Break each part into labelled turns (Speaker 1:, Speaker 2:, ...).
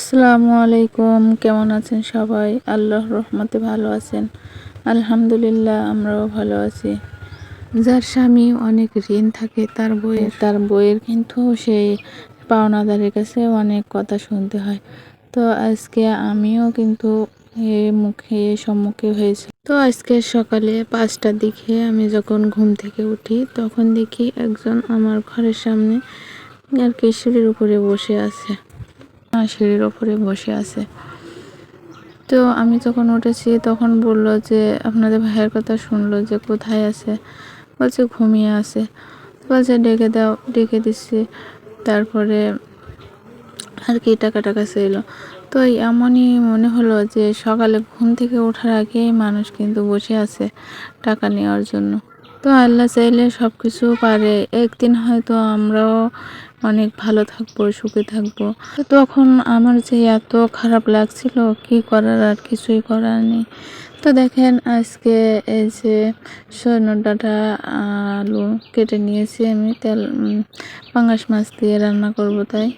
Speaker 1: আসসালামু আলাইকুম। কেমন আছেন সবাই? আল্লাহ রহমতে ভালো আছেন। আলহামদুলিল্লাহ আমরাও ভালো আছি। যার স্বামী অনেক ঋণ থাকে তার বইয়ের তার বইয়ের কিন্তু সেই পাওনাদারের কাছে অনেক কথা শুনতে হয়। তো আজকে আমিও কিন্তু এ মুখে সম্মুখে হয়েছে। তো আজকে সকালে পাঁচটার দিকে আমি যখন ঘুম থেকে উঠি তখন দেখি একজন আমার ঘরের সামনে আর কি সিঁড়ির উপরে বসে আছে। আর সিঁড়ির ওপরে বসে আছে। তো আমি যখন উঠেছি, তখন বলল যে, আপনাদের ভাইয়ের কথা শুনলো যে, কোথায় আছে? বলছে, ঘুমিয়ে আছে। বলছে, ডেকে দাও, ডেকে দিচ্ছি। তারপরে আর কি টাকা টাকা চাইল। তো এমনই মনে হলো যে, সকালে ঘুম থেকে ওঠার আগেই মানুষ কিন্তু বসে আছে টাকা নেওয়ার জন্য। তো আল্লাহ চাইলে সব কিছু পারে। একদিন হয়তো আমরাও অনেক ভালো থাকব, সুখে থাকব। তখন আমার যে এত খারাপ লাগছিল, কি করার আর কিছুই করার নেই। তো দেখেন আজকে এই যে সৈন্য ডাটা আলু কেটে নিয়েছি আমি, তেল পাঙ্গাস মাছ দিয়ে রান্না করব তাই।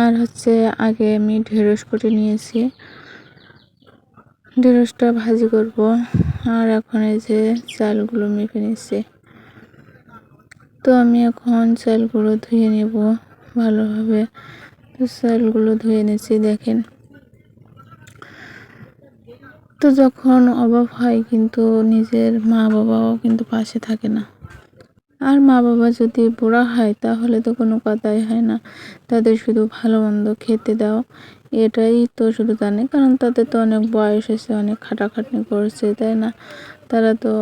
Speaker 1: আর হচ্ছে আগে আমি ঢেঁড়স করে নিয়েছি। ঢেঁড়সটা ভাজি করব। আর এখন এই যে চালগুলো মেপে নিচ্ছে। তো আমি এখন চালগুলো ধুয়ে নেব ভালোভাবে। তো চালগুলো ধুয়ে নিচ্ছি, দেখেন। তো যখন অভাব হয় কিন্তু নিজের মা বাবাও কিন্তু পাশে থাকে না। আর মা বাবা যদি বুড়া হয় তাহলে তো কোনো কথাই হয় না। তাদের শুধু ভালো মন্দ খেতে দাও। এটাই তো শুধু জানে, কারণ তাদের তো অনেক বয়স হয়েছে, অনেক খাটাখাটনি করছে, তাই না? তারা তো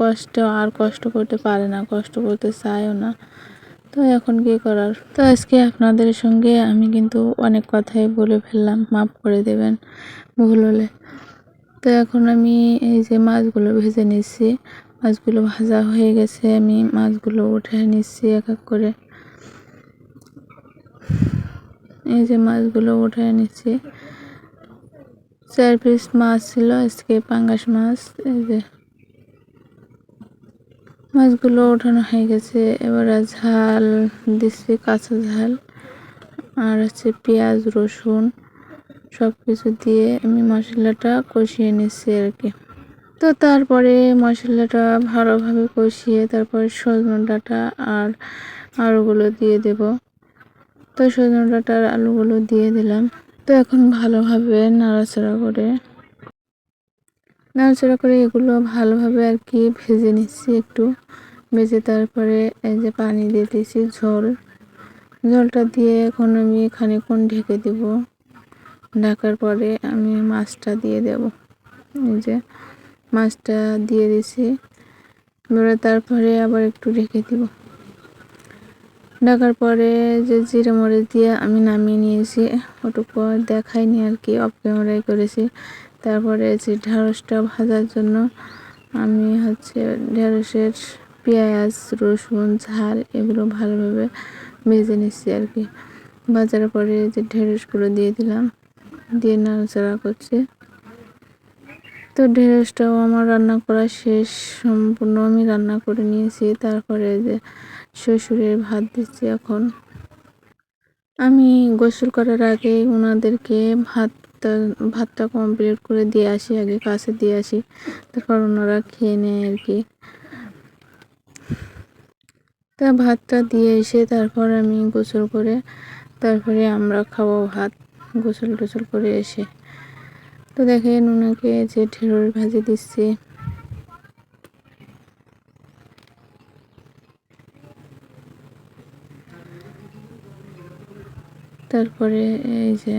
Speaker 1: কষ্ট, আর কষ্ট করতে পারে না, কষ্ট করতে চায়ও না। তো এখন কি করার? তো আজকে আপনাদের সঙ্গে আমি কিন্তু অনেক কথাই বলে ফেললাম, মাফ করে দেবেন ভুল হলে। তো এখন আমি এই যে মাছগুলো ভেজে নিচ্ছি, মাছগুলো ভাজা হয়ে গেছে, আমি মাছগুলো উঠে নিচ্ছি এক এক করে। এই যে মাছগুলো উঠে নিচ্ছি। চার পিস মাছ ছিল, আজকে পাঙ্গাস মাছ, এই যে। মাছগুলো ওঠানো হয়ে গেছে, এবারে ঝাল দিচ্ছি, কাঁচা ঝাল, আর হচ্ছে পেঁয়াজ, রসুন সব কিছু দিয়ে আমি মশলাটা কষিয়ে নিচ্ছি আর কি। তো তারপরে মশলাটা ভালোভাবে কষিয়ে তারপরে সজনে ডাঁটা আর আলুগুলো দিয়ে দেব। তো সজনে ডাটার আলুগুলো দিয়ে দিলাম। তো এখন ভালোভাবে নাড়াচাড়া করে নাড়াচাড়া করে এগুলো ভালোভাবে আর কি ভেজে নিচ্ছি একটু। ভেজে তারপরে এই যে পানি দিয়ে দিয়েছি ঝোল। ঝোলটা দিয়ে এখন আমি খানিক্ষণ ঢেকে দেব। ঢাকার পরে আমি মাছটা দিয়ে দেব। এই যে মাছটা দিয়ে দিছি তারপরে আবার একটু ঢেকে দিব। ঢাকার পরে যে জিরে মরিচ দিয়ে আমি নামিয়ে নিয়েছি, ওটুকু দেখাইনি আর কি অফ ক্যামেরায় করেছি। তারপরে যে ঢেঁড়সটা ভাজার জন্য আমি হচ্ছে ঢেঁড়সের পেঁয়াজ, রসুন, ঝাল এগুলো ভালোভাবে ভেজে নিচ্ছি আর কি। ভাজার পরে যে ঢেঁড়সগুলো দিয়ে দিলাম, দিয়ে নাড়াচাড়া করছে। তো ঢেঁড়সটাও আমার রান্না করা শেষ, সম্পূর্ণ আমি রান্না করে নিয়েছি। তারপরে যে শ্বশুরের ভাত দিচ্ছি এখন। আমি গোসল করার আগে ওনাদেরকে ভাতটা ভাতটা কমপ্লিট করে দিয়ে আসি, আগে কাছে দিয়ে আসি। তারপর ওনারা খেয়ে নেয় আর কি। তা ভাতটা দিয়ে এসে তারপর আমি গোসল করে, তারপরে আমরা খাব ভাত গোসল টোসল করে এসে। তো দেখেন ওনাকে যে ঢেঁড়স ভাজি দিচ্ছি। তারপরে এই যে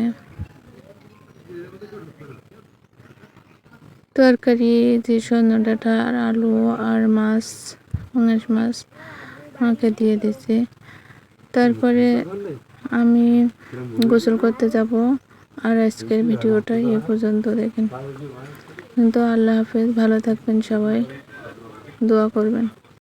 Speaker 1: তরকারি, যে সন্ধ্যা ডাটা আর আলু আর মাছ পাঙাশ মাছ আমাকে দিয়ে দিয়েছে তারপরে আমি গোসল করতে যাব। আর আজকের ভিডিওটা এ পর্যন্ত দেখেন। তো আল্লাহ হাফেজ ভালো থাকবেন সবাই। দোয়া করবেন।